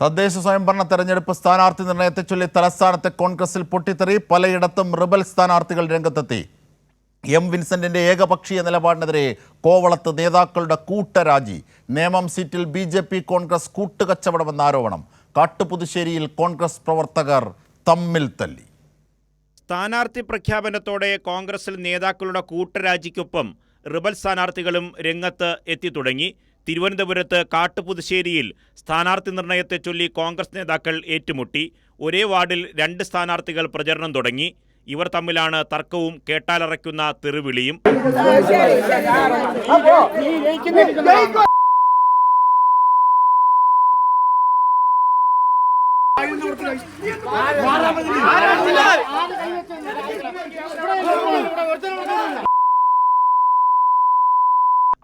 തദ്ദേശ സ്വയംഭരണ തെരഞ്ഞെടുപ്പ് സ്ഥാനാർത്ഥി നിർണയത്തെ ചൊല്ലി തലസ്ഥാനത്തെ കോൺഗ്രസിൽ പൊട്ടിത്തെറി പലയിടത്തും റിബൽ സ്ഥാനാർത്ഥികൾ രംഗത്തെത്തി. എം വിൻസെന്റിന്റെ ഏകപക്ഷീയ നിലപാടിനെതിരെ കോവളത്ത് നേതാക്കളുടെ കൂട്ടരാജി. നേമം സീറ്റിൽ ബി ജെ പി കോൺഗ്രസ് കൂട്ടുകച്ചവടമെന്ന ആരോപണം. കാട്ടുപുതുശ്ശേരിയിൽ കോൺഗ്രസ് പ്രവർത്തകർ തമ്മിൽ തല്ലി. സ്ഥാനാർത്ഥി പ്രഖ്യാപനത്തോടെ കോൺഗ്രസിൽ നേതാക്കളുടെ കൂട്ടരാജിക്കൊപ്പം റിബൽ സ്ഥാനാർത്ഥികളും രംഗത്ത് എത്തിത്തുടങ്ങി. തിരുവനന്തപുരത്ത് കാട്ടുപുതുശ്ശേരിയിൽ സ്ഥാനാർത്ഥി നിർണയത്തെ ചൊല്ലി കോൺഗ്രസ് നേതാക്കൾ ഏറ്റുമുട്ടി. ഒരേ വാർഡിൽ രണ്ട് സ്ഥാനാർത്ഥികൾ പ്രചരണം തുടങ്ങി. ഇവർ തമ്മിലാണ് തർക്കവും കേട്ടാലറയ്ക്കുന്ന തെറിവിളിയും.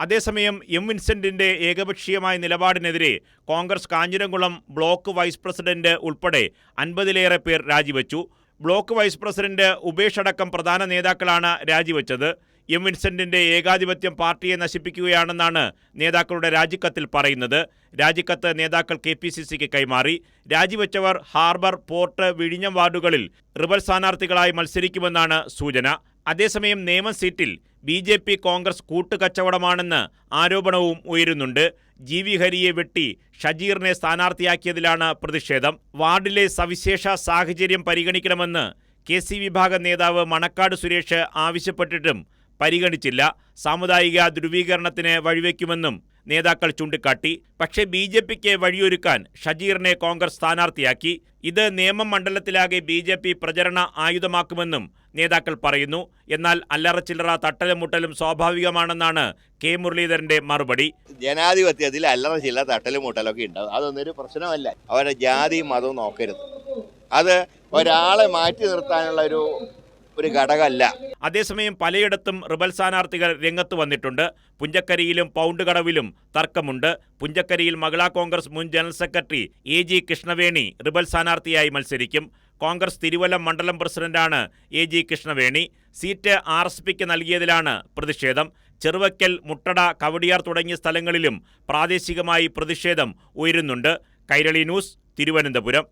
അതേസമയം എം വിൻസെന്റിന്റെ ഏകപക്ഷീയമായ നിലപാടിനെതിരെ Congress Kanjiramkulam block vice president ഉൾപ്പെടെ അൻപതിലേറെ പേർ രാജിവെച്ചു. ബ്ലോക്ക് വൈസ് പ്രസിഡന്റ് ഉപേഷ് അടക്കം പ്രധാന നേതാക്കളാണ് രാജിവെച്ചത്. എം വിൻസെന്റിന്റെ ഏകാധിപത്യം പാർട്ടിയെ നശിപ്പിക്കുകയാണെന്നാണ് നേതാക്കളുടെ രാജിക്കത്തിൽ പറയുന്നത്. രാജിക്കത്ത് നേതാക്കൾ കെ പി സി സിക്ക് കൈമാറി. രാജിവെച്ചവർ ഹാർബർ പോർട്ട് വിഴിഞ്ഞം വാർഡുകളിൽ റിബൽ സ്ഥാനാർത്ഥികളായി മത്സരിക്കുമെന്നാണ് സൂചന. അതേസമയം നേമം സീറ്റിൽ ബി ജെ പി കോൺഗ്രസ് കൂട്ടുകച്ചവടമാണെന്ന് ആരോപണവും ഉയരുന്നുണ്ട്. ജി വി ഹരിയെ വെട്ടി ഷജീറിനെ സ്ഥാനാർത്ഥിയാക്കിയതിലാണ് പ്രതിഷേധം. വാർഡിലെ സവിശേഷ സാഹചര്യം പരിഗണിക്കണമെന്ന് കെ സി വിഭാഗ നേതാവ് മണക്കാട് സുരേഷ് ആവശ്യപ്പെട്ടിട്ടും പരിഗണിച്ചില്ല. സാമുദായിക ധ്രുവീകരണത്തിന് വഴിവെക്കുമെന്നും നേതാക്കൾ ചൂണ്ടിക്കാട്ടി പക്ഷേ ബി ജെ പിക്ക് വഴിയൊരുക്കാൻ ഷജീറിനെ കോൺഗ്രസ് സ്ഥാനാർത്ഥിയാക്കി. ഇത് നിയമം മണ്ഡലത്തിലാകെ ബി ജെ പി പ്രചരണ ആയുധമാക്കുമെന്നും നേതാക്കൾ പറയുന്നു. എന്നാൽ അല്ലറ ചില്ലറ തട്ടലും മുട്ടലും സ്വാഭാവികമാണെന്നാണ് കെ മുരളീധരന്റെ മറുപടി. ജനാധിപത്യത്തിൽ അല്ലറ ചില്ലറ തട്ടലും മുട്ടലൊക്കെ ഉണ്ടാവും. അതൊന്നൊരു പ്രശ്നമല്ല. അവരുടെ ജാതി മതവും നോക്കരുത്. അത് ഒരാളെ മാറ്റി നിർത്താനുള്ള ഒരു ഒരു ഘടകമല്ല. അതേസമയം പലയിടത്തും റിബൽ സ്ഥാനാർത്ഥികൾ രംഗത്ത് വന്നിട്ടുണ്ട്. പുഞ്ചക്കരിയിലും പൗണ്ട് കടവിലും തർക്കമുണ്ട്. പുഞ്ചക്കരിയിൽ മഹിളാ കോൺഗ്രസ് മുൻ general secretary A G Krishnaveni rebel സ്ഥാനാർത്ഥിയായി മത്സരിക്കും. കോൺഗ്രസ് തിരുവല്ലം മണ്ഡലം പ്രസിഡന്റാണ് A G Krishnaveni. Seat R S പിക്ക് നൽകിയതിലാണ് പ്രതിഷേധം. ചെറുവക്കൽ മുട്ടട കവടിയാർ തുടങ്ങിയ സ്ഥലങ്ങളിലും പ്രാദേശികമായി പ്രതിഷേധം ഉയരുന്നുണ്ട്. കൈരളി ന്യൂസ് തിരുവനന്തപുരം.